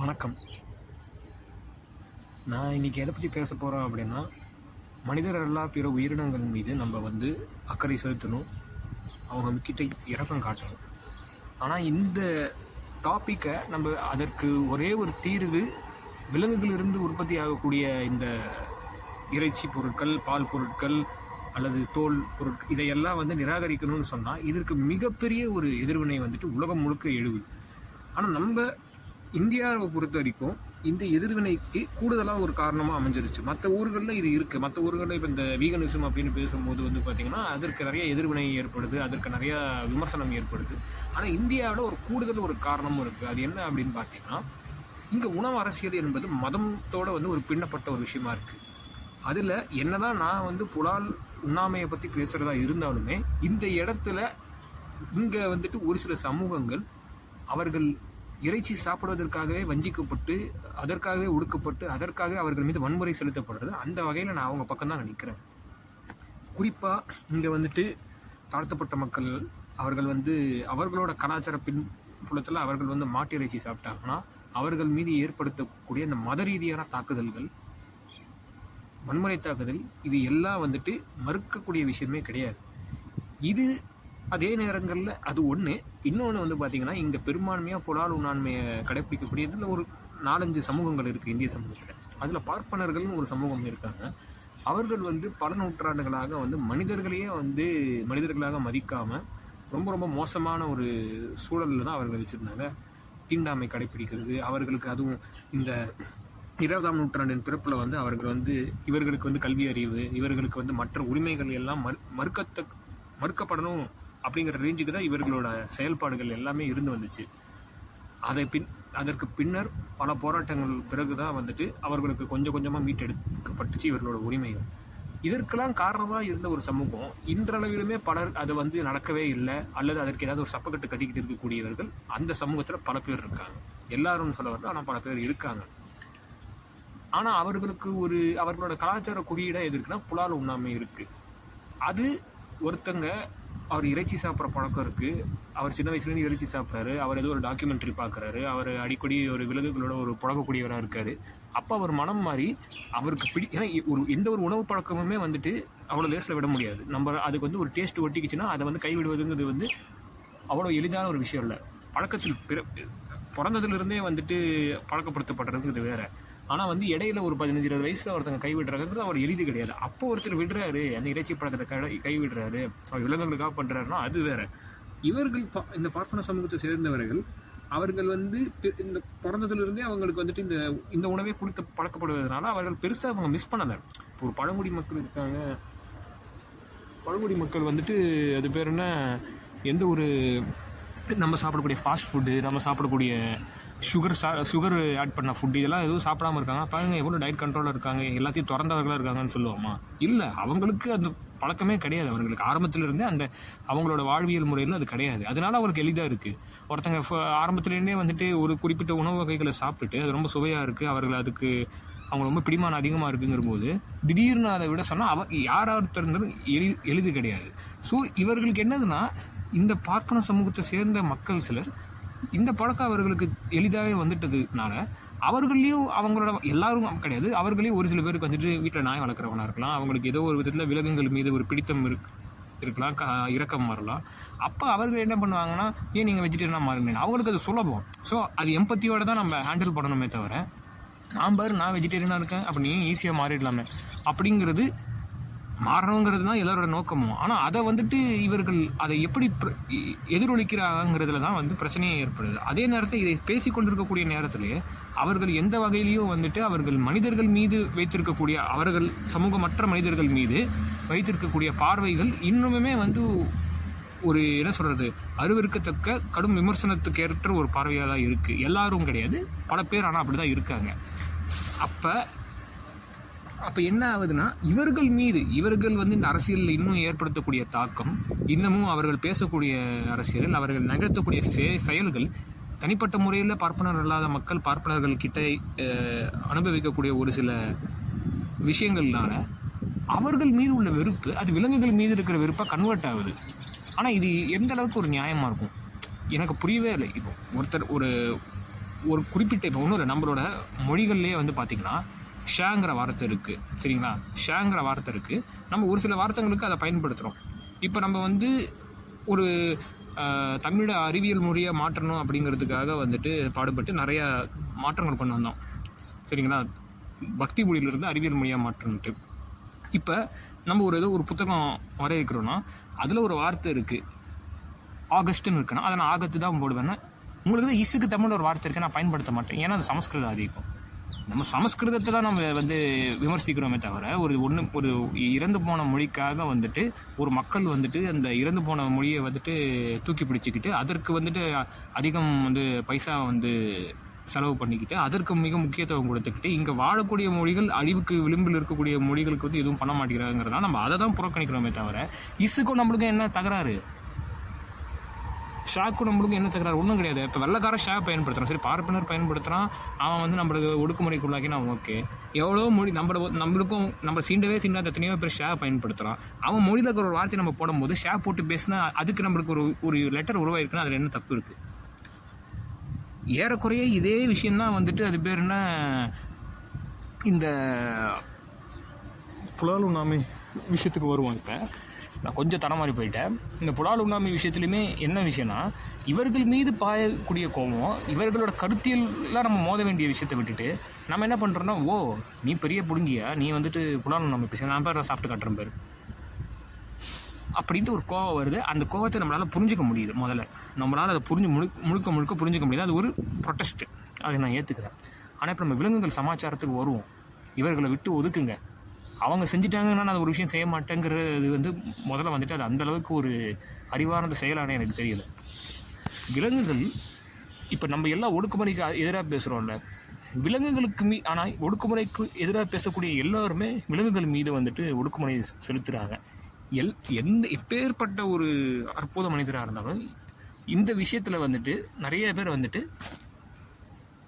வணக்கம். நான் இன்றைக்கி எதை பற்றி பேச போகிறோம் அப்படின்னா மனிதர் எல்லா பிற உயிரினங்கள் மீது நம்ம வந்து அக்கறை செலுத்தணும். அவங்க கிட்ட இறக்கம் காட்டணும். ஆனால் இந்த டாப்பிக்கை நம்ம அதற்கு ஒரே ஒரு தீர்வு விலங்குகளிலிருந்து உற்பத்தி ஆகக்கூடிய இந்த இறைச்சி பொருட்கள் பால் பொருட்கள் அல்லது தோல் பொருட்கள் இதையெல்லாம் வந்து நிராகரிக்கணும்னு சொன்னால் இதற்கு மிகப்பெரிய ஒரு எதிர்வினை வந்துட்டு உலகம் முழுக்க எழுவு ஆனால் நம்ம இந்தியாவை பொறுத்த வரைக்கும் இந்த எதிர்வினைக்கு கூடுதலாக ஒரு காரணமாக அமைஞ்சிருச்சு. மற்ற ஊர்களில் இது இருக்குது மற்ற ஊர்களில் இப்போ இந்த வீகனிசம் அப்படின்னு பேசும்போது வந்து பார்த்திங்கன்னா அதற்கு நிறைய எதிர்வினை ஏற்படுது. அதற்கு நிறைய விமர்சனம் ஏற்படுது. ஆனால் இந்தியாவில் ஒரு கூடுதல் ஒரு காரணமும் இருக்குது அது என்ன அப்படின்னு பார்த்தீங்கன்னா இங்கே உணவு அரசியல் என்பது மதத்தோடு வந்து ஒரு பின்னப்பட்ட ஒரு விஷயமா இருக்குது அதில் என்னதான் நான் வந்து புலால் உண்ணாமையை பற்றி பேசுகிறதா இருந்தாலுமே இந்த இடத்துல இங்கே வந்துட்டு ஒரு சில சமூகங்கள் அவர்கள் இறைச்சி சாப்பிடுவதற்காகவே வஞ்சிக்கப்பட்டு அதற்காகவே ஒடுக்கப்பட்டு அதற்காகவே அவர்கள் மீது வன்முறை செலுத்தப்படுறது அந்த வகையில் நான் அவங்க பக்கம் தான் நினைக்கிறேன் குறிப்பாக இங்கே வந்துட்டு தாழ்த்தப்பட்ட மக்கள் அவர்கள் வந்து அவர்களோட கலாச்சார பின்புலத்தில் அவர்கள் வந்து மாட்டு இறைச்சி சாப்பிட்டாங்கன்னா அவர்கள் மீது ஏற்படுத்தக்கூடிய அந்த மத ரீதியான தாக்குதல்கள் வன்முறை தாக்குதல் இது எல்லாம் வந்துட்டு மறுக்கக்கூடிய விஷயமே கிடையாது. இது அதே நேரங்களில் அது ஒன்று இன்னொன்று வந்து பார்த்திங்கன்னா இங்கே பெரும்பான்மையாக புலால் உண்ணாண்மையை கடைப்பிடிக்கக்கூடிய இதில் ஒரு நாலஞ்சு சமூகங்கள் இருக்குது இந்திய சமூகத்தில். அதில் பார்ப்பனர்கள்னு ஒரு சமூகம் இருக்காங்க. அவர்கள் வந்து பல நூற்றாண்டுகளாக வந்து மனிதர்களையே வந்து மனிதர்களாக மதிக்காமல் ரொம்ப ரொம்ப மோசமான ஒரு சூழலில் தான் அவர்கள் வச்சுருந்தாங்க. தீண்டாமை கடைப்பிடிக்கிறது அவர்களுக்கு அதுவும் இந்த இருபதாம் நூற்றாண்டின் பிறப்பில் வந்து அவர்கள் வந்து இவர்களுக்கு வந்து கல்வி அறிவு இவர்களுக்கு வந்து மற்ற உரிமைகள் எல்லாம் மறு மறுக்கத்த மறுக்கப்படணும் அப்படிங்கிற ரேஞ்சுக்கு தான் இவர்களோட செயல்பாடுகள் எல்லாமே இருந்து வந்துச்சு. அதை பின் அதற்கு பின்னர் பல போராட்டங்கள் பிறகு தான் வந்துட்டு அவர்களுக்கு கொஞ்சம் கொஞ்சமாக மீட்டெடுக்கப்பட்டுச்சு இவர்களோட உரிமைகள். இதற்கெல்லாம் காரணமாக இருந்த ஒரு சமூகம் இன்றளவிலுமே பலர் அது வந்து நடக்கவே இல்லை அல்லது அதற்கு ஏதாவது ஒரு சப்பக்கட்டு கட்டிக்கிட்டு இருக்கக்கூடியவர்கள் அந்த சமூகத்தில் பல பேர் இருக்காங்க. எல்லாரும் சொல்ல வரல ஆனால் பல பேர் இருக்காங்க. ஆனால் அவர்களுக்கு ஒரு அவர்களோட கலாச்சார குறியீடாக எது இருக்குன்னா புலால் உண்ணாமை இருக்குது அது ஒருத்தங்க அவர் இறைச்சி சாப்பிட்ற பழக்கம் இருக்குது அவர் சின்ன வயசுலேருந்து இறைச்சி சாப்பிட்றாரு. அவர் ஏதோ ஒரு டாக்குமெண்ட்ரி பார்க்குறாரு. அவர் அடிக்கடி ஒரு விலங்குகளோட ஒரு பழகக்கூடியவராக இருக்காரு. அப்போ அவர் மனம் மாறி அவருக்கு பிடி ஏன்னா ஒரு எந்த ஒரு உணவு பழக்கமுமே வந்துட்டு அவ்வளோ லேஸில் விட முடியாது. நம்ம அதுக்கு வந்து ஒரு டேஸ்ட் ஒட்டிக்கிச்சுன்னா அதை வந்து கைவிடுவதுங்கிறது வந்து அவ்வளோ எளிதான ஒரு விஷயம் இல்லை. பழக்கத்தில் பிற பிறந்ததுலேருந்தே வந்துட்டு பழக்கப்படுத்தப்படுறதுங்கிறது வேறு. ஆனால் வந்து இடையில ஒரு பதினஞ்சு இருபது வயசில் ஒருத்தங்க கைவிடுறாங்கிறது அவர் எளிது கிடையாது. அப்போ ஒருத்தர் விடுறாரு அந்த இறைச்சி பழக்கத்தை கை கைவிடுறாரு அவர் விலங்குகளுக்காக பண்ணுறாருன்னா அது வேற. இவர்கள் பா இந்த பார்ப்பன சமூகத்தை சேர்ந்தவர்கள் அவர்கள் வந்து இந்த பிறந்ததுலேருந்தே அவங்களுக்கு வந்துட்டு இந்த இந்த உணவே கொடுத்து பழக்கப்படுவதனால அவர்கள் பெருசாக அவங்க மிஸ் பண்ணலை. இப்போ ஒரு பழங்குடி மக்கள் இருக்காங்க பழங்குடி மக்கள் வந்துட்டு அது பேர் என்ன? எந்த ஒரு நம்ம சாப்பிடக்கூடிய ஃபாஸ்ட் ஃபுட்டு நம்ம சாப்பிடக்கூடிய சுகர் சா சுகர் ஆட் பண்ண ஃபுட் இதெல்லாம் எதுவும் சாப்பிடாம இருக்காங்க. பாருங்க எவ்வளோ டயட் கண்ட்ரோலில் இருக்காங்க. எல்லாத்தையும் திறந்தவர்களாக இருக்காங்கன்னு சொல்லுவோமா? இல்லை அவங்களுக்கு அந்த பழக்கமே கிடையாது. அவங்களுக்கு ஆரம்பத்துல இருந்தே அந்த அவங்களோட வாழ்வியல் முறையில் அது கிடையாது. அதனால அவருக்கு எளிதாக இருக்குது ஒருத்தங்க ஆரம்பத்துலேருந்தே வந்துட்டு ஒரு குறிப்பிட்ட உணவு வகைகளை சாப்பிட்டுட்டு அது ரொம்ப சுவையாக இருக்குது அவர்கள் அதுக்கு அவங்க ரொம்ப பிடிமானம் அதிகமாக இருக்குங்கிற போது திடீர்னு அதை விட சொன்னால் அவ யார் ஒருத்தர் எளி எளிது கிடையாது. ஸோ இவர்களுக்கு என்னதுன்னா இந்த பார்ப்பன சமூகத்தை சேர்ந்த மக்கள் சிலர் இந்த பழக்கம் அவர்களுக்கு எளிதாகவே வந்துட்டதுனால அவர்களையும் அவங்களோட எல்லாரும் கிடையாது. அவர்களையும் ஒரு சில பேருக்கு வந்துட்டு வீட்டில் நாய் வளர்க்குறவங்களாக இருக்கலாம். அவங்களுக்கு ஏதோ ஒரு விதத்தில் விலங்குகள் மீது ஒரு பிடித்தம் இருக்கு இருக்கலாம். க இரக்கம் வரலாம். அப்போ அவர்கள் என்ன பண்ணுவாங்கன்னா ஏன் நீங்கள் வெஜிடேரியனாக மாறுங்க அவங்களுக்கு அது சுலபம். ஸோ அது எம்பத்தியோடு தான் நம்ம ஹேண்டில் பண்ணணுமே தவிர நான் பாரு நான் வெஜிடேரியனாக இருக்கேன். அப்போ நீ ஈஸியாக மாறிடலாமே. அப்படிங்கிறது மாறணுங்கிறது தான் எல்லாரோட நோக்கமும். ஆனால் அதை வந்துட்டு இவர்கள் அதை எப்படி எதிரொலிக்கிறாங்கிறதுல தான் வந்து பிரச்சனையே ஏற்படுது. அதே நேரத்தில் இதை பேசிக்கொண்டிருக்கக்கூடிய கொண்டிருக்கக்கூடிய நேரத்திலே அவர்கள் எந்த வகையிலையும் வந்துட்டு அவர்கள் மனிதர்கள் மீது வைத்திருக்கக்கூடிய அவர்கள் சமூகமற்ற மனிதர்கள் மீது வைத்திருக்கக்கூடிய பார்வைகள் இன்னுமே வந்து ஒரு என்ன சொல்கிறது அருவருக்கத்தக்க கடும் விமர்சனத்துக்கு ஏற்ற ஒரு பார்வையாக தான் இருக்குது எல்லாரும் கிடையாது. பல பேர் ஆனால் அப்படி தான் இருக்காங்க. அப்போ அப்போ என்ன ஆகுதுன்னா இவர்கள் மீது இவர்கள் வந்து இந்த அரசியலில் இன்னும் ஏற்படுத்தக்கூடிய தாக்கம் இன்னமும் அவர்கள் பேசக்கூடிய அரசியலில் அவர்கள் நிகழ்த்தக்கூடிய செ- செயல்கள் தனிப்பட்ட முறையில் பார்ப்பனர் இல்லாத மக்கள் பார்ப்பனர்கள் கிட்ட அனுபவிக்கக்கூடிய ஒரு சில விஷயங்கள்னால அவர்கள் மீது உள்ள வெறுப்பு அது விலங்குகள் மீது இருக்கிற வெறுப்பாக கன்வெர்ட் ஆகுது. ஆனால் இது எந்த அளவுக்கு ஒரு நியாயமாக இருக்கும்? எனக்கு புரியவே இல்லை. இப்போ ஒருத்தர் ஒரு ஒரு குறிப்பிட்ட இப்போ ஒன்றும் இல்லை நம்மளோட மொழிகள்லேயே வந்து பார்த்திங்கன்னா ஷேங்கிற வார்த்தை இருக்குது சரிங்களா? ஷேங்கிற வார்த்தை இருக்குது நம்ம ஒரு சில வார்த்தைங்களுக்கு அதை பயன்படுத்துகிறோம் இப்போ நம்ம வந்து ஒரு தமிழோட தமிழை அறிவியல் மொழியை மாற்றணும் அப்படிங்கிறதுக்காக வந்துட்டு பாடுபட்டு நிறைய மாற்றங்கள் கொண்டு வந்தோம். சரிங்களா? பக்தி மொழியிலிருந்து அறிவியல் மொழியாக மாற்றணுட்டு இப்போ நம்ம ஒரு ஏதோ ஒரு புத்தகம் வரையறுக்கிறோன்னா அதில் ஒரு வார்த்தை இருக்குது ஆகஸ்ட்னு இருக்குன்னா அதை நான் ஆகத்து தான் போடுவேன்னா உங்களுக்கு தான் இசுக்கு தமிழ் ஒரு வார்த்தை இருக்குது நான் பயன்படுத்த மாட்டேன். ஏன்னா அது சமஸ்கிருதம் அதிகம் நம்ம சமஸ்கிருதத்தை தான் நம்ம வந்து விமர்சிக்கிறோமே தவிர ஒரு ஒன்று ஒரு இறந்து போன மொழிக்காக வந்துட்டு ஒரு மக்கள் வந்துட்டு அந்த இறந்து போன மொழியை வந்துட்டு தூக்கி பிடிச்சிக்கிட்டு அதற்கு வந்துட்டு அதிகம் வந்து பைசா வந்து செலவு பண்ணிக்கிட்டு அதற்கு மிக முக்கியத்துவம் கொடுத்துக்கிட்டு இங்கே வாழக்கூடிய மொழிகள் அழிவுக்கு விளிம்பில் இருக்கக்கூடிய மொழிகளுக்கு வந்து எதுவும் பண்ண மாட்டேங்கிறாங்கிறதா நம்ம அதை தான் புறக்கணிக்கிறோமே தவிர இசுக்கும் நம்மளுக்கும் என்ன தகராறு? ஷாக்கு நம்மளுக்கும் என்ன தகராறு? ஒன்றும் கிடையாது. இப்போ வெள்ளக்கார ஷா பயன்படுத்துகிறான் சரி பார்ப்பனர் பயன்படுத்துகிறான் அவன் வந்து நம்மளுக்கு ஒடுக்குமுறைக்குள்ளாக்கி நான் ஓகே எவ்வளோ மொழி நம்ம நம்மளுக்கும் நம்ம சீண்டவே சீண்டாத எத்தனையோ பேர் ஷேர் பயன்படுத்துகிறான் அவன் மொழியில் இருக்கிற ஒரு வார்த்தை நம்ம போடும்போது ஷேர் போட்டு பேசினா அதுக்கு நம்மளுக்கு ஒரு ஒரு லெட்டர் உருவாயிருக்குன்னா அதில் என்ன தப்பு இருக்குது ஏறக்குறைய இதே விஷயந்தான் வந்துட்டு அது பேர் என்ன? இந்த புலால் உண்ணாமை விஷயத்துக்கு வருவோம் இப்போ. நான் கொஞ்சம் தரமாறி போயிட்டேன். இந்த புலால் உண்ணாமை விஷயத்துலையுமே என்ன விஷயம்னா இவர்கள் மீது பாயக்கூடிய கோபம் இவர்களோட கருத்தியல்லாம் நம்ம மோத வேண்டிய விஷயத்தை விட்டுட்டு நம்ம என்ன பண்ணுறோன்னா ஓ நீ பெரிய புடுங்கியா? நீ வந்துட்டு புலால் உண்ணாமை பேச நான் பேர் சாப்பிட்டு காட்டுறேன் பேர். அப்படின்ட்டு ஒரு கோவம் வருது. அந்த கோவத்தை நம்மளால் புரிஞ்சுக்க முடியுது முதல்ல. நம்மளால் அதை புரிஞ்சு முழு முழுக்க முழுக்க புரிஞ்சுக்க முடியுது. அது ஒரு ப்ரொட்டஸ்ட்டு அதை நான் ஏற்றுக்கிறேன் ஆனால் இப்போ நம்ம விலங்குகள் சமாச்சாரத்துக்கு வருவோம். இவர்களை விட்டு ஒதுக்குங்க. அவங்க செஞ்சுட்டாங்கன்னா நான் அது ஒரு விஷயம் செய்ய மாட்டேங்கிறது வந்து முதல்ல வந்துட்டு அது அந்த அளவுக்கு ஒரு அறிவார்ந்த செயலான எனக்கு தெரியல. விலங்குகள் இப்போ நம்ம எல்லாம் ஒடுக்குமுறைக்கு எதிராக பேசுகிறோம்ல விலங்குகளுக்கு மீ ஆனால் ஒடுக்குமுறைக்கு எதிராக பேசக்கூடிய எல்லாருமே விலங்குகள் மீது வந்துட்டு ஒடுக்குமுறை செலுத்துகிறாங்க எல் எந்த எப்பேற்பட்ட ஒரு அற்புத மனிதராக இருந்தாலும் இந்த விஷயத்தில் வந்துட்டு நிறைய பேர் வந்துட்டு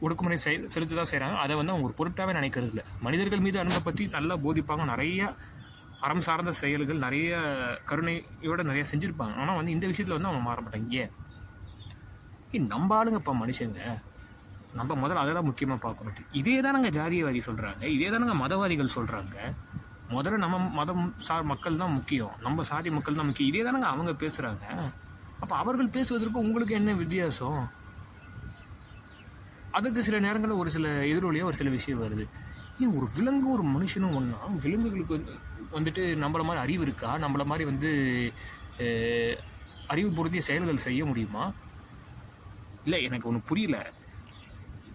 ஒடுக்குமுறை செய் செலுத்தி தான் செய்கிறாங்க அதை வந்து அவங்க ஒரு பொருட்டாகவே நினைக்கிறது இல்லை மனிதர்கள் மீது அன்பை பற்றி நல்லா போதிப்பாங்க. நிறைய அறம் சார்ந்த செயல்கள் நிறைய கருணையோடு நிறைய செஞ்சுருப்பாங்க. ஆனால் வந்து இந்த விஷயத்தில் வந்து அவங்க மாற மாட்டாங்க. ஏன்? நம்ம ஆளுங்க ஆளுங்கப்பா மனுஷங்க. நம்ம முதல்ல அதை தான் முக்கியமாக பார்க்கணும். இதே தானங்க ஜாதியவாதி சொல்கிறாங்க இதே தானங்க மதவாதிகள் சொல்கிறாங்க முதல்ல நம்ம மதம் சார் மக்கள் தான் முக்கியம். நம்ம சாதி மக்கள் தான் முக்கியம். இதே தானங்க அவங்க பேசுகிறாங்க அப்போ அவர்கள் பேசுவதற்கு உங்களுக்கு என்ன வித்தியாசம்? அதுக்கு சில நேரங்களில் ஒரு சில எதிரொலியாக ஒரு சில விஷயம் வருது. ஏன் ஒரு விலங்கு ஒரு மனுஷனும் ஒன்றா விலங்குகளுக்கு வந்து வந்துட்டு நம்மள மாதிரி அறிவு இருக்கா? நம்மள மாதிரி வந்து அறிவு பொருத்திய செயல்கள் செய்ய முடியுமா? இல்லை எனக்கு ஒன்று புரியல.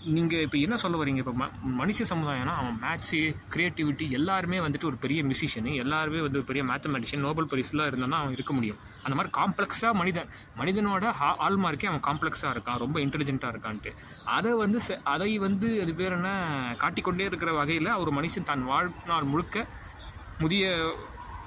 நீங்கள் இப்போ என்ன சொல்ல வரீங்க? இப்போ ம மனுஷ சமுதாயம்னா அவன் மேத்ஸு க்ரியேட்டிவிட்டி எல்லாருமே வந்துட்டு ஒரு பெரிய மியூசிஷியனு எல்லாருமே வந்து ஒரு பெரிய மேத்தமெட்டிஷியன் நோபல் பரிசுலாம் இருந்தானா அவன் இருக்க முடியும். அந்த மாதிரி காம்ப்ளெக்ஸாக மனிதன் மனிதனோட ஹா- ஆள்மார்க்கே அவன் காம்ப்ளெக்ஸாக இருக்கான் ரொம்ப இன்டெலிஜென்ட்டாக இருக்கான்ட்டு. அதை வந்து ச அதை வந்து அது பேர் என்ன? காட்டிக்கொண்டே இருக்கிற வகையில் ஒரு மனுஷன் தன் வாழ்நாள் முழுக்க முதிய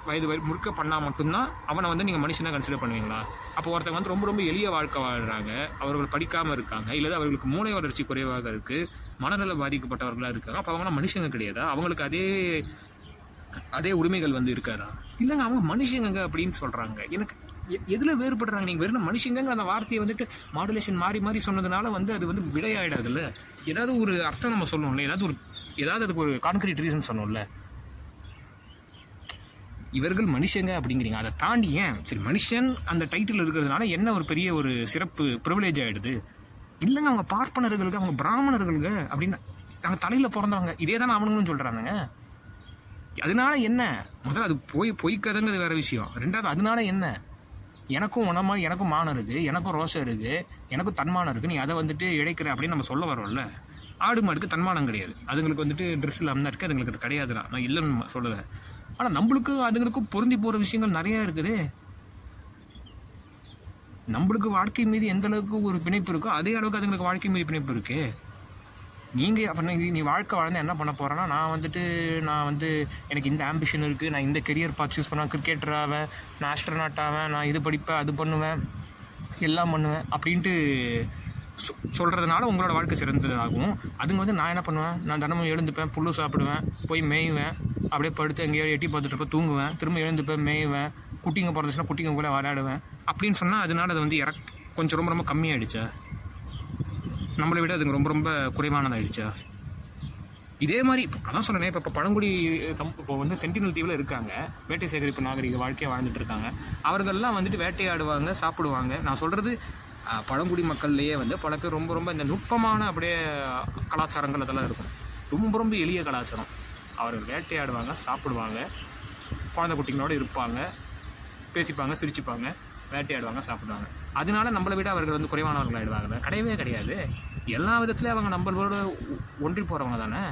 வயது வரை முழுக்க பண்ணால் மட்டும்தான் அவனை வந்து நீங்கள் மனுஷனாக கன்சிடர் பண்ணுவீங்களா? அப்போ ஒருத்தங்க வந்து ரொம்ப ரொம்ப எளிய வாழ்க்கை வாழ்கிறாங்க அவர்கள் படிக்காமல் இருக்காங்க. இல்லை அவர்களுக்கு மூளை வளர்ச்சி குறைவாக இருக்குது மனநல பாதிக்கப்பட்டவர்களாக இருக்காங்க. அப்போ அவங்களாம் மனுஷங்க கிடையாதா? அவங்களுக்கு அதே அதே உரிமைகள் வந்து இருக்காதா? இல்லைங்க அவங்க மனுஷங்க அப்படின்னு சொல்கிறாங்க எனக்கு எ- வேறுபடுறாங்க? நீங்கள் வெறும் மனுஷங்க அந்த வார்த்தையை வந்துட்டு மாடுலேஷன் மாறி மாறி சொன்னதுனால வந்து அது வந்து விடையாயிடாதுல்ல? ஏதாவது ஒரு அர்த்தம் நம்ம சொல்லணும்ல ஏதாவது ஒரு ஏதாவது அதுக்கு ஒரு கான்கிரீட் ரீசன் சொன்னோம்ல. இவர்கள் மனுஷங்க அப்படிங்கிறீங்க. அதை தாண்டி ஏன்? சரி மனுஷன் அந்த டைட்டில் இருக்கிறதுனால என்ன ஒரு பெரிய ஒரு சிறப்பு ப்ரிவிலேஜ் ஆகிடுது இல்லைங்க அவங்க பார்ப்பனர்களுக்கு அவங்க பிராமணர்களுக்கு அப்படின்னு அவங்க தலையில் பிறந்தவங்க. இதே தானே அவனுங்களும் சொல்கிறானுங்க அதனால என்ன? முதல்ல அது போய் பொய்க்கதுங்கிறது வேற விஷயம். ரெண்டாவது அதனால என்ன? எனக்கும் உணமா எனக்கும் மானம் இருக்குது எனக்கும் ரோசம் இருக்குது எனக்கும் தன்மானம் இருக்குது நீ அதை வந்துட்டு இழைக்கிற அப்படின்னு நம்ம சொல்ல வரோம்ல ஆடு மாடுக்கு தன்மானம் கிடையாது. அதுங்களுக்கு வந்துட்டு ட்ரெஸ் இல்லாமல் இருக்குது அதுங்களுக்கு அது கிடையாது நான் இல்லைன்னு சொல்லலை ஆனால் நம்மளுக்கு அதுங்களுக்கும் பொருந்தி போகிற விஷயங்கள் நிறையா இருக்குது. நம்மளுக்கு வாழ்க்கை மீது எந்த அளவுக்கு ஒரு பிணைப்பு இருக்கோ அதே அளவுக்கு அதுங்களுக்கு வாழ்க்கை மீது பிணைப்பு இருக்கு. நீங்கள் அப்போ நீ வாழ்க்கை வாழ்ந்து என்ன பண்ண போகிறேன்னா நான் வந்துட்டு நான் வந்து எனக்கு இந்த ஆம்பிஷன் இருக்குது நான் இந்த கெரியர் பார்த்து சூஸ் பண்ணேன் கிரிக்கெட்டர் ஆவேன் நான் ஆஸ்ட்ரநாட் ஆவேன் நான் இது படிப்பேன் அது பண்ணுவேன் எல்லாம் பண்ணுவேன் அப்படின்ட்டு சொ சொல்கிறதுனால உங்களோட வாழ்க்கை சிறந்தது ஆகும் அதுங்க வந்து நான் என்ன பண்ணுவேன்? நான் தினமும் எழுந்துப்பேன் புல்லு சாப்பிடுவேன் போய் மேய்வேன் அப்படியே படுத்து எங்கேயோ எட்டி பார்த்துட்டு இருப்பேன் தூங்குவேன். திரும்ப எழுந்துப்பேன் மேய்வேன். குட்டிங்க பிறந்துச்சுன்னா குட்டிங்க கூட விளையாடுவேன். அப்படின்னு சொன்னால் அதனால அது வந்து இறக் கொஞ்சம் ரொம்ப ரொம்ப கம்மியாகிடுச்சா நம்மளை விட அதுங்க ரொம்ப ரொம்ப குறைவானதாகிடுச்சா இதே மாதிரி இப்போ அதான் சொன்னேன் இப்போ இப்போ பழங்குடி சம் இப்போ வந்து சென்டினல் தீவில் இருக்காங்க. வேட்டை சேகரிப்பு நாகரிக வாழ்க்கையை வாழ்ந்துட்டு இருக்காங்க. அவர்கள்லாம் வந்துட்டு வேட்டையாடுவாங்க சாப்பிடுவாங்க. நான் சொல்கிறது பழங்குடி மக்கள்லேயே வந்து பல பேர் ரொம்ப ரொம்ப இந்த நுட்பமான அப்படியே கலாச்சாரங்கள் அதெல்லாம் இருக்கும். ரொம்ப ரொம்ப எளிய கலாச்சாரம். அவர்கள் வேட்டையாடுவாங்க சாப்பிடுவாங்க. குழந்தை குட்டிங்களோட இருப்பாங்க பேசிப்பாங்க சிரிச்சுப்பாங்க வேட்டையாடுவாங்க சாப்பிடுவாங்க. அதனால நம்மளை விட அவர்கள் வந்து குறைவானவர்கள் ஆகிடுவாங்க கிடையவே கிடையாது. எல்லா விதத்துலேயும் அவங்க நம்மளோட ஒன்றி போகிறவங்க தானே?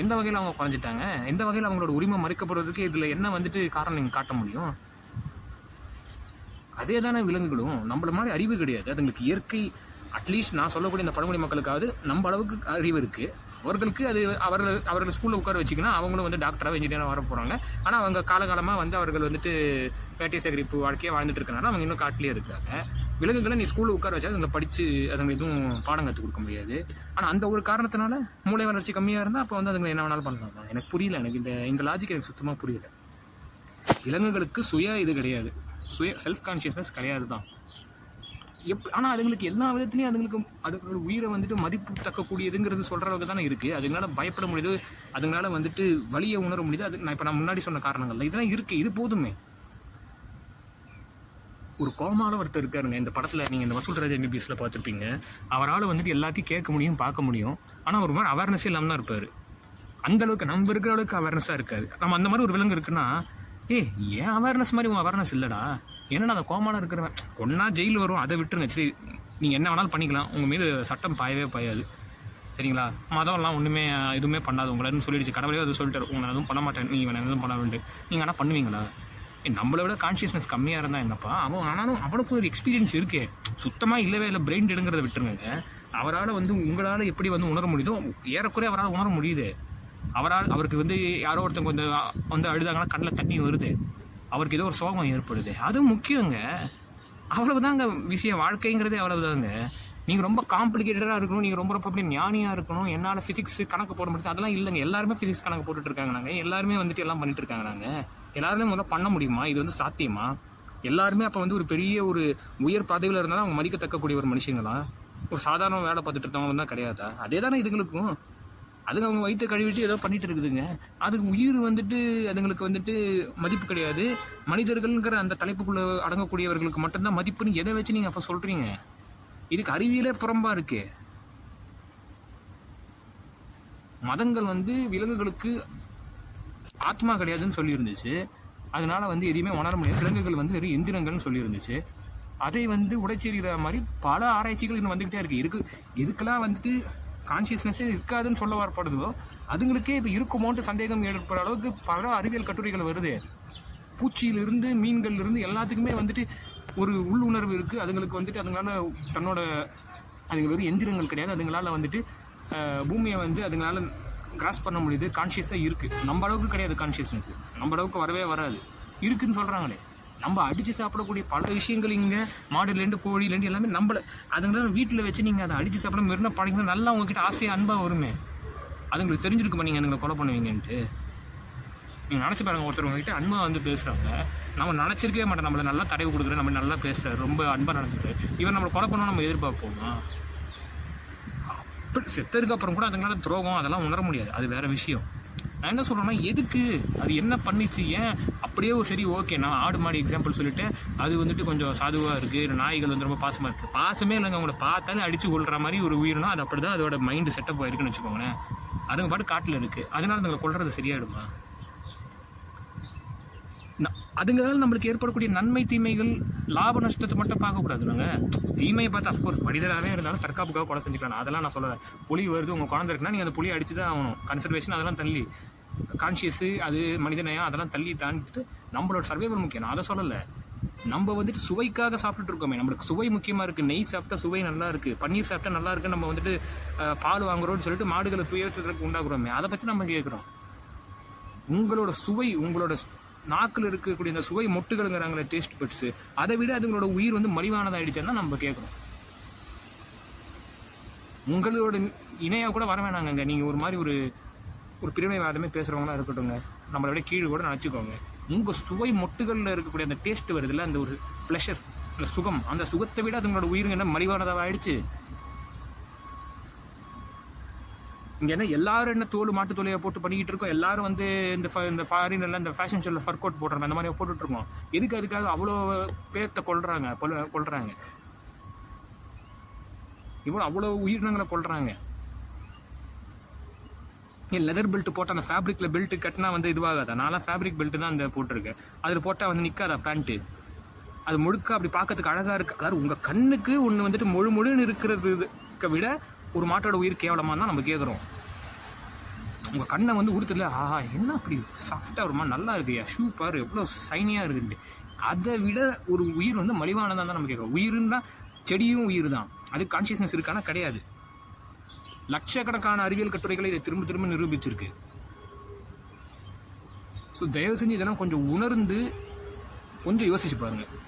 எந்த வகையில் அவங்க குறைஞ்சிட்டாங்க? எந்த வகையில் அவங்களோட உரிமை மறுக்கப்படுறதுக்கு இதில் என்ன வந்துட்டு காரணம் நீங்கள் காட்ட முடியும்? அதே தானே விலங்குகளும். நம்மள மாதிரி அறிவு கிடையாது. அதுங்களுக்கு இயற்கை அட்லீஸ்ட் நான் சொல்லக்கூடிய இந்த பழங்குடி மக்களுக்காவது நம்ம அளவுக்கு அறிவு இருக்குது அவர்களுக்கு அது அவர்கள் அவர்கள் ஸ்கூலில் உட்கார வச்சிங்கன்னா அவங்களும் வந்து டாக்டராக இன்ஜினியராக வர போகிறாங்க ஆனால் அவங்க காலகாலமாக வந்து அவர்கள் வந்துட்டு வேட்டை சேகரிப்பு வாழ்க்கையாக வாழ்ந்துட்டு இருக்கனால அவங்க இன்னும் காட்டிலே இருக்காங்க. விலங்குகளை நீ ஸ்கூலில் உட்கார வச்சா அதுங்களை படித்து அதுங்க எதுவும் பாடம் கற்றுக் கொடுக்க முடியாது. ஆனால் அந்த ஒரு காரணத்தினால மூளை வளர்ச்சி கம்மியாக இருந்தால் அப்போ வந்து அதுங்களை என்ன வேணாலும் பண்ணலாம்? எனக்கு புரியல எனக்கு இந்த இந்த லாஜிக் எனக்கு சுத்தமாக புரியல. விலங்குகளுக்கு சுய இது கிடையாது. சுய செல்ஃப் கான்ஷியஸ்னஸ் கிடையாது தான் எப் ஆனால் அதுங்களுக்கு எல்லா விதத்துலையும் அதுங்களுக்கு அதுங்களோட உயிரை வந்துட்டு மதிப்பு தக்கக்கூடியதுங்கிறது சொல்கிறவங்க தானே இருக்குது அதுங்களால பயப்பட முடியுது அதுங்களால வந்துட்டு வழியை உணர முடியுது. அது நான் இப்போ நான் முன்னாடி சொன்ன காரணங்கள்ல இதெல்லாம் இருக்குது இது போதுமே. ஒரு கோமால ஒருத்தர் இருக்காருங்க. இந்த படத்தில் நீங்கள் இந்த வசூல் ராஜ் எம்பிபிஎஸில் பார்த்துருப்பீங்க. அவரால் வந்துட்டு எல்லாத்தையும் கேட்க முடியும் பார்க்க முடியும். ஆனால் ஒரு மாதிரி அவேர்னஸே இல்லாமல் தான் இருப்பார். அந்த அளவுக்கு நம்ம இருக்கிற அளவுக்கு அவேர்னஸாக இருக்காது நம்ம அந்த மாதிரி ஒரு விலங்கு இருக்குன்னா ஏ ஏன் அவேர்னஸ் மாதிரி உன் அவேர்னஸ் இல்லைடா? ஏன்னா அந்த கோமான இருக்கிறவன்? கொன்னா ஜெயில் வரும் அதை விட்டுருங்க. சரி நீங்கள் என்ன வேணாலும் பண்ணிக்கலாம். உங்கள் மீது சட்டம் பாயவே பாயாது. சரிங்களா? மதம்லாம் ஒன்றுமே எதுவுமே பண்ணாது உங்களன்னு சொல்லிடுச்சு. கடவுளே அது சொல்லிட்டாரு. உங்களை எதுவும் பண்ண மாட்டேன். நீங்கள் வேணா எதுவும் பண்ண வேண்டும். நீங்கள் ஆனால் பண்ணுவீங்களா? நம்மளை விட கான்ஷியஸ்னஸ் கம்மியாக இருந்தால் என்னப்பா? அவன் ஆனாலும் அவனுக்கு ஒரு எக்ஸ்பீரியன்ஸ் இருக்கே. சுத்தமாக இல்லவே இல்லை. பிரெயின் எடுங்கிறத விட்டுருங்க அவரால் வந்து உங்களால் எப்படி வந்து உணர முடியுதோ ஏறக்குறைய அவரால் உணர முடியுது. அவரால் அவருக்கு வந்து யாரோ ஒருத்தவங்க வந்து வந்து அழுதாங்கன்னா கண்ணில் தண்ணி வருது. அவருக்கு ஏதோ ஒரு சோகம் ஏற்படுது. அது முக்கியங்க. அவ்வளவுதாங்க விஷயம். வாழ்க்கைங்கிறதே அவ்வளவுதாங்க. நீங்கள் ரொம்ப காம்ப்ளிகேட்டடாக இருக்கணும். நீங்கள் ரொம்ப ரொம்ப அப்படி ஞானியாக இருக்கணும். என்னால் ஃபிசிக்ஸ் கணக்கு போட முடியாது அதெல்லாம் இல்லைங்க. எல்லாருமே ஃபிசிக்ஸ் கணக்கு போட்டுட்டு இருக்காங்க நாங்கள் எல்லாருமே வந்துட்டு எல்லாம் பண்ணிட்டு இருக்காங்க நாங்கள் எல்லாருமே முதல்ல பண்ண முடியுமா? இது வந்து சாத்தியமா? எல்லாருமே அப்போ வந்து ஒரு பெரிய ஒரு உயர் பதவியில் இருந்தாலும் அவங்க மதிக்கத்தக்கக்கூடிய ஒரு மனுஷங்களா ஒரு சாதாரண வேலை பார்த்துட்டு இருந்தவங்க தான் கிடையாதா? அதே தானே இதுங்களுக்கும். அதுங்க அவங்க வயிற்று கழுவிட்டு ஏதோ பண்ணிட்டு இருக்குதுங்க. அதுக்கு உயிர் வந்துட்டு அதுங்களுக்கு வந்துட்டு மதிப்பு கிடையாது. மனிதர்கள்ங்கிற அந்த தலைப்புக்குள்ள அடங்கக்கூடியவர்களுக்கு மட்டும்தான் மதிப்புன்னு எதை வச்சு நீங்க அப்ப சொல்றீங்க? இதுக்கு அறிவியலே புறம்பா இருக்கு. மதங்கள் வந்து விலங்குகளுக்கு ஆத்மா கிடையாதுன்னு சொல்லி இருந்துச்சு அதனால வந்து எதையுமே உணர முடியாது. விலங்குகள் வந்து வெறும் எந்திரங்கள்னு சொல்லி இருந்துச்சு அதை வந்து உடைச்செறிகிற மாதிரி பல ஆராய்ச்சிகள் இன்னும் வந்துகிட்டே இருக்கு. இருக்கு இதுக்கெல்லாம் வந்துட்டு கான்சியஸ்னஸே இருக்காதுன்னு சொல்ல வரப்படுதோ அதுங்களுக்கே இப்போ இருக்குமோன்ட்டு சந்தேகம் ஏற்படுற அளவுக்கு பல அறிவியல் கட்டுரைகள் வருது. பூச்சியிலிருந்து மீன்கள்லேருந்து எல்லாத்துக்குமே வந்துட்டு ஒரு உள்ளுணர்வு இருக்குது அதுங்களுக்கு வந்துட்டு அதுங்களால தன்னோட அதுங்க வெறும் எந்திரங்கள் கிடையாது. அதுங்களால் வந்துட்டு பூமியை வந்து அதுங்களால் கிராஸ் பண்ண முடியுது. கான்ஷியஸாக இருக்குது நம்ம அளவுக்கு கிடையாது கான்ஷியஸ்னஸ் நம்ம அளவுக்கு வரவே வராது. இருக்குன்னு சொல்கிறாங்களே நம்ம அடித்து சாப்பிடக்கூடிய பல விஷயங்கள் இங்கே மாடுலேருந்து கோழிலேருந்து எல்லாமே நம்மளை அதுங்களால வீட்டில் வச்சு நீங்கள் அதை அடித்து சாப்பிட மிருந்த பழகினா நல்லா உங்ககிட்ட ஆசையாக அன்பாக வருமே. அதுங்களுக்கு தெரிஞ்சிருக்குமா நீங்கள் அதுங்களை கொலை பண்ணுவீங்கன்ட்டு? நீங்கள் நினச்சி பாருங்க ஒருத்தர் உங்ககிட்ட அன்பாக வந்து பேசுகிறாங்க நம்ம நினச்சிருக்கவே மாட்டோம் நம்மளை நல்லா தடவி கொடுக்குறேன் நம்ம நல்லா பேசுகிறாரு ரொம்ப அன்பாக நடந்துட்டு இவன் நம்மளை கொலை பண்ணணும் நம்ம எதிர்பார்ப்போமா? அப்படி செத்ததுக்கு அப்புறம் கூட அதுங்களால துரோகம் அதெல்லாம் உணர முடியாது. அது வேறு விஷயம். நான் என்ன சொல்கிறேன்னா எதுக்கு? அது என்ன பண்ணிச்சு? ஏன்? அப்படியே ஒரு சரி ஓகே நான் ஆடு மாடு எக்ஸாம்பிள் சொல்லிவிட்டு அது வந்துட்டு கொஞ்சம் சாதுவாக இருக்குது நாய்கள் வந்து ரொம்ப பாசமாக இருக்குது பாசமே இல்லைங்க. அவங்கள பார்த்தாலே அடிச்சு கொள்ற மாதிரி ஒரு உயிரினம் அது அப்படிதான் அதோட மைண்டு செட்டப் ஆயிருக்குன்னு வச்சுக்கோங்களேன். அதுங்க பாட்டு காட்டில் இருக்குது அதனால அதுங்களை கொள்றது சரியாயிடுமா? ந- அதுங்களால நம்மளுக்கு ஏற்படக்கூடிய நன்மை தீமைகள் லாப நஷ்டத்தை மட்டும் பார்க்கக்கூடாதுங்க தீமையை பார்த்து அஃப்கோர்ஸ் மனிதராகவே இருந்தாலும் தற்காப்புக்காக கொலை செஞ்சுக்கலாம். அதெல்லாம் நான் சொல்லலை. புலி வருது உங்கள் குழந்தை இருக்குன்னா நீங்கள் அந்த புலியை அடிச்சு தான் ஆகணும். கன்சர்வேஷன் அதெல்லாம் தள்ளி. கான்ஷியஸு அது மனிதநேயம் அதெல்லாம் தள்ளி தாண்டிட்டு நம்மளோட சர்வைவல் முக்கியம். நான் அதை சொல்லலை. நம்ம வந்துட்டு சுவைக்காக சாப்பிட்டுட்டு இருக்கோமே. நம்மளுக்கு சுவை முக்கியமாக இருக்குது நெய் சாப்பிட்டா சுவை நல்லா இருக்குது பன்னீர் சாப்பிட்டா நல்லா இருக்குது நம்ம வந்துட்டு பால் வாங்குறோம்னு சொல்லிட்டு மாடுகளை துயரத்துக்கு உண்டாக்குறோமே. அதை பற்றி நம்ம கேட்குறோம் உங்களோட சுவை உங்களோட நாக்கில் இருக்கக்கூடிய இந்த சுவை மொட்டுகளுங்கிறாங்களே டேஸ்ட் பெட்ஸு அதை விட அதுங்களோட உயிர் வந்து மலிவானதாகிடுச்சுன்னா நம்ம கேட்குறோம். உங்களோட இணையாக கூட வர வேணாங்க நீங்கள் ஒரு மாதிரி ஒரு ஒரு பிரிவினைவாதமே பேசுறவங்களா இருக்கட்டும்ங்க. நம்மளை விட கீழ் கூட நினச்சிக்கோங்க. உங்கள் சுவை மொட்டுகளில் இருக்கக்கூடிய அந்த டேஸ்ட் வருதுல்ல அந்த ஒரு ப்ளஷர் அந்த சுகம் அந்த சுகத்தை விட அதுங்களோட உயிருங்க என்ன மலிவானதாக ஆயிடுச்சு இங்கே என்ன எல்லாரும் என்ன தோல் மாட்டு தோலையை போட்டு பண்ணிக்கிட்டு இருக்கோம்? எல்லாரும் வந்து இந்த fa- இந்த ஃபாரின்ல இந்த ஃபேஷன் ஷோவில் ஃபர்க் அவுட் போடுறாங்க அந்த மாதிரி போட்டுட்டு இருக்கோம். எதுக்கு அதுக்காக அவ்வளோ பேர்த்த கொள்றாங்க கொள்றாங்க இவ்வளோ அவ்வளோ உயிரினங்களை கொள்றாங்க ஏன் லெதர் பெல்ட் போட்டால் அந்த ஃபேப்ரிக்கில் பெல்ட் கட்டினா வந்து இதுவாகாதா? நான்லாம் ஃபேப்ரிக் பெல்ட் தான் அந்த போட்டிருக்கேன். அதில் போட்டால் வந்து நிற்காதா பேண்ட்டு அது முழுக்க அப்படி பார்க்கறதுக்கு அழகாக இருக்குது அதாவது உங்கள் கண்ணுக்கு ஒன்று வந்துட்டு முழு முழுன்னு இருக்கிறது விட ஒரு மாட்டோட உயிர் கேவலமாக தான் நம்ம கேட்குறோம் உங்கள் கண்ணை வந்து உறுத்தல ஆஹா என்ன அப்படி? சாஃப்டாக வருமா நல்லா இருக்குயா? ஷூ பாரு எவ்வளோ சைனியாக இருக்குன்ட்டு. அதை விட ஒரு உயிர் வந்து மலிவானதாக தான் நம்ம கேட்கும் உயிருன்னா செடியும் உயிர் தான் அது கான்சியஸ்னஸ் இருக்கானா? கிடையாது. லட்சக்கணக்கான அறிவியல் கட்டுரைகளை இதை திரும்ப திரும்ப நிரூபிச்சிருக்கு. ஸோ தயவு செஞ்சு இதெல்லாம் கொஞ்சம் உணர்ந்து கொஞ்சம் யோசிச்சு பாருங்கள்